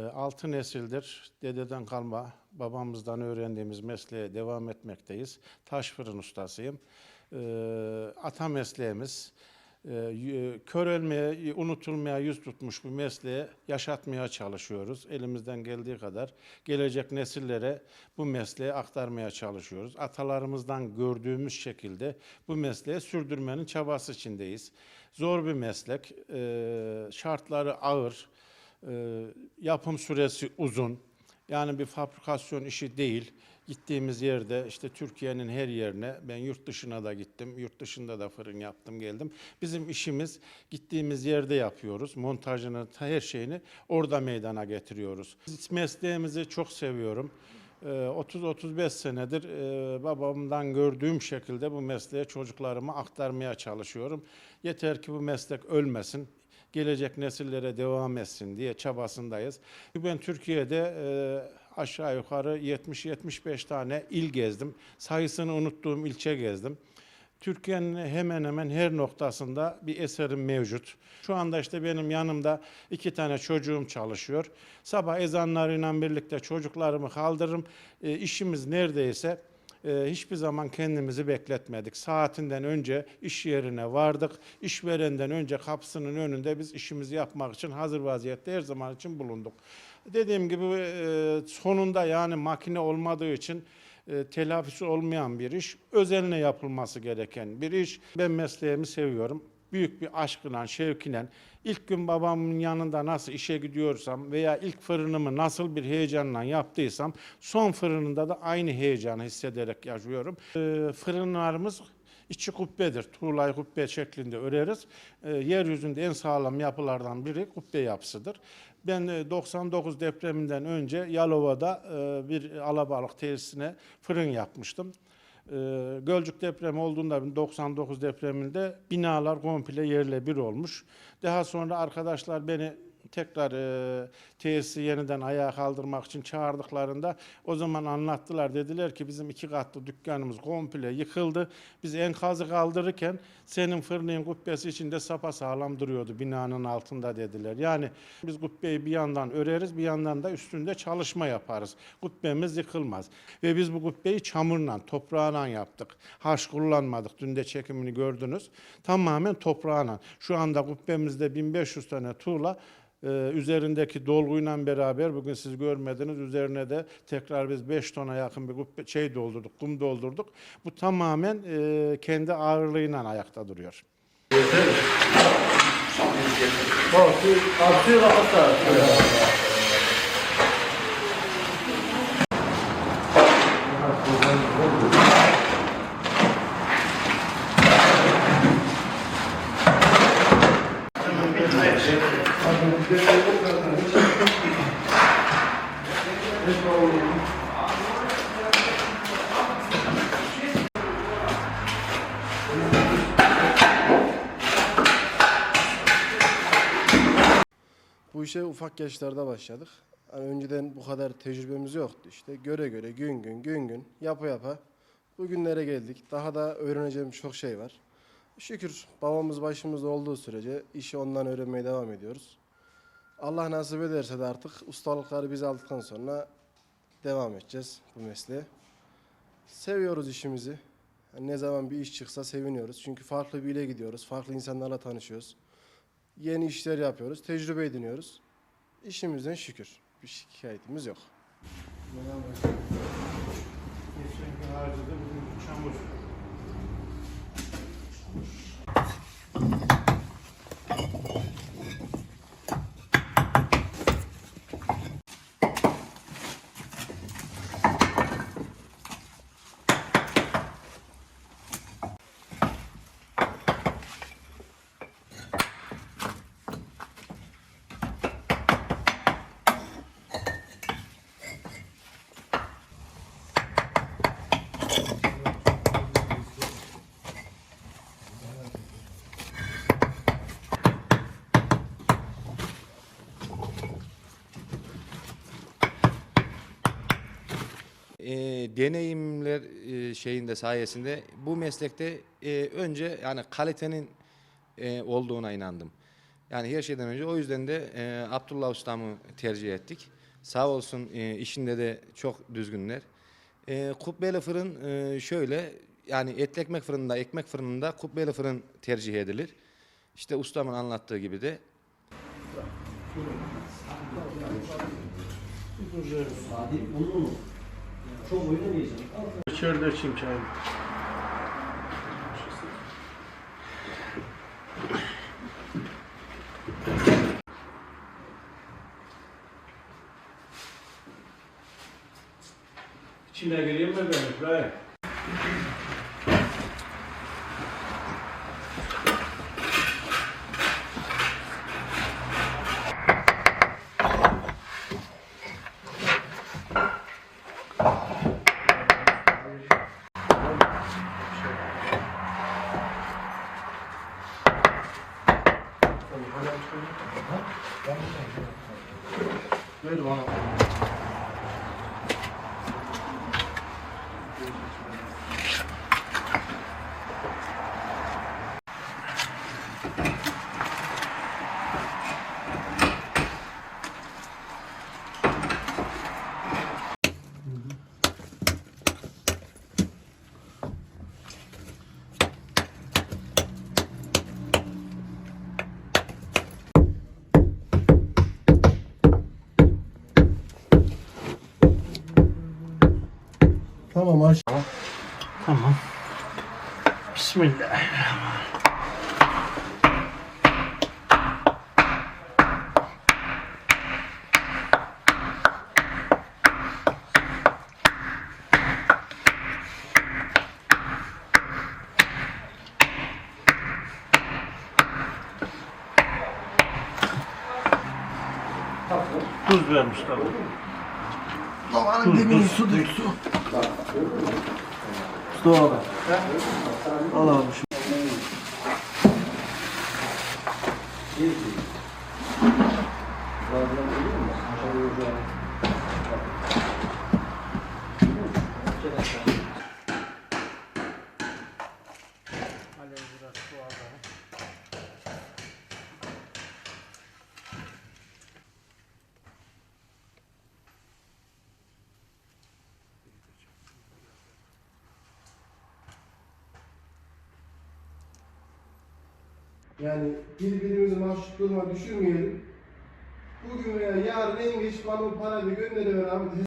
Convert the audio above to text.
E, Altı nesildir dededen kalma babamızdan öğrendiğimiz mesleğe devam etmekteyiz. Taş fırın ustasıyım. E, Ata mesleğimiz e, y- körelmeye, unutulmaya yüz tutmuş bu mesleği yaşatmaya çalışıyoruz. Elimizden geldiği kadar gelecek nesillere bu mesleği aktarmaya çalışıyoruz. Atalarımızdan gördüğümüz şekilde bu mesleği sürdürmenin çabası içindeyiz. Zor bir meslek, şartları ağır, e, yapım süresi uzun. Yani bir fabrikasyon işi değil. Gittiğimiz yerde işte Türkiye'nin her yerine ben yurt dışına da gittim. Yurt dışında da fırın yaptım geldim. Bizim işimiz gittiğimiz yerde yapıyoruz. Montajını ta- her şeyini orada meydana getiriyoruz. Biz mesleğimizi çok seviyorum. Ee, 30-35 senedir e, babamdan gördüğüm şekilde bu mesleğe çocuklarıma aktarmaya çalışıyorum. Yeter ki bu meslek ölmesin gelecek nesillere devam etsin diye çabasındayız. Ben Türkiye'de e, aşağı yukarı 70-75 tane il gezdim. Sayısını unuttuğum ilçe gezdim. Türkiye'nin hemen hemen her noktasında bir eserim mevcut. Şu anda işte benim yanımda iki tane çocuğum çalışıyor. Sabah ezanlarıyla birlikte çocuklarımı kaldırırım. E, işimiz neredeyse e, hiçbir zaman kendimizi bekletmedik. Saatinden önce iş yerine vardık. İşverenden önce kapısının önünde biz işimizi yapmak için hazır vaziyette her zaman için bulunduk. Dediğim gibi e, sonunda yani makine olmadığı için e, telafisi olmayan bir iş, özeline yapılması gereken bir iş. Ben mesleğimi seviyorum. Büyük bir aşkla, şevkile, ilk gün babamın yanında nasıl işe gidiyorsam veya ilk fırınımı nasıl bir heyecanla yaptıysam, son fırınında da aynı heyecanı hissederek yaşıyorum. E, fırınlarımız içi kubbedir. Tuğlay kubbe şeklinde öreriz. E, yeryüzünde en sağlam yapılardan biri kubbe yapısıdır. Ben e, 99 depreminden önce Yalova'da e, bir alabalık tesisine fırın yapmıştım. E, Gölcük depremi olduğunda 99 depreminde binalar komple yerle bir olmuş. Daha sonra arkadaşlar beni tekrar e, tesisi yeniden ayağa kaldırmak için çağırdıklarında o zaman anlattılar. Dediler ki bizim iki katlı dükkanımız komple yıkıldı. Biz enkazı kaldırırken senin fırının kubbesi içinde sağlam duruyordu binanın altında dediler. Yani biz kubbeyi bir yandan öreriz bir yandan da üstünde çalışma yaparız. Kubbemiz yıkılmaz. Ve biz bu kubbeyi çamurla, toprağla yaptık. Haş kullanmadık. Dün de çekimini gördünüz. Tamamen toprağla. Şu anda kubbemizde 1500 tane tuğla ee, üzerindeki dolguyla beraber bugün siz görmediniz üzerine de tekrar biz 5 tona yakın bir şey doldurduk, kum doldurduk. Bu tamamen e, kendi ağırlığıyla ayakta duruyor. Bu işe ufak yaşlarda başladık. Hani önceden bu kadar tecrübemiz yoktu işte. Göre göre gün gün gün gün yapa yapa bugünlere geldik. Daha da öğreneceğim çok şey var. Şükür babamız başımızda olduğu sürece işi ondan öğrenmeye devam ediyoruz. Allah nasip ederse de artık ustalıkları biz aldıktan sonra devam edeceğiz bu mesleğe. Seviyoruz işimizi. Yani ne zaman bir iş çıksa seviniyoruz. Çünkü farklı bir ile gidiyoruz. Farklı insanlarla tanışıyoruz yeni işler yapıyoruz, tecrübe ediniyoruz. İşimizden şükür. Bir şikayetimiz yok. Geçen gün harcadı, bugün çamur. e, deneyimler e, şeyinde sayesinde bu meslekte e, önce yani kalitenin e, olduğuna inandım. Yani her şeyden önce o yüzden de e, Abdullah Ustam'ı tercih ettik. Sağ olsun e, işinde de çok düzgünler. E, kubbeli fırın e, şöyle yani etli ekmek fırınında, ekmek fırınında kubbeli fırın tercih edilir. İşte ustamın anlattığı gibi de mu? Çok oynamayacağım. İçeride içeyim çayını. İçine gireyim mi ben 이화장실을했다 고？ 하 나, 떠올리는 화, Bismillah. Tuz vermiş tabii. Babanın demini su dök su. Su al. Al abi şu. Yani birbirimizi mahcup duruma düşürmeyelim. Bugün veya yarın en geç bana o parayı gönderiver abi.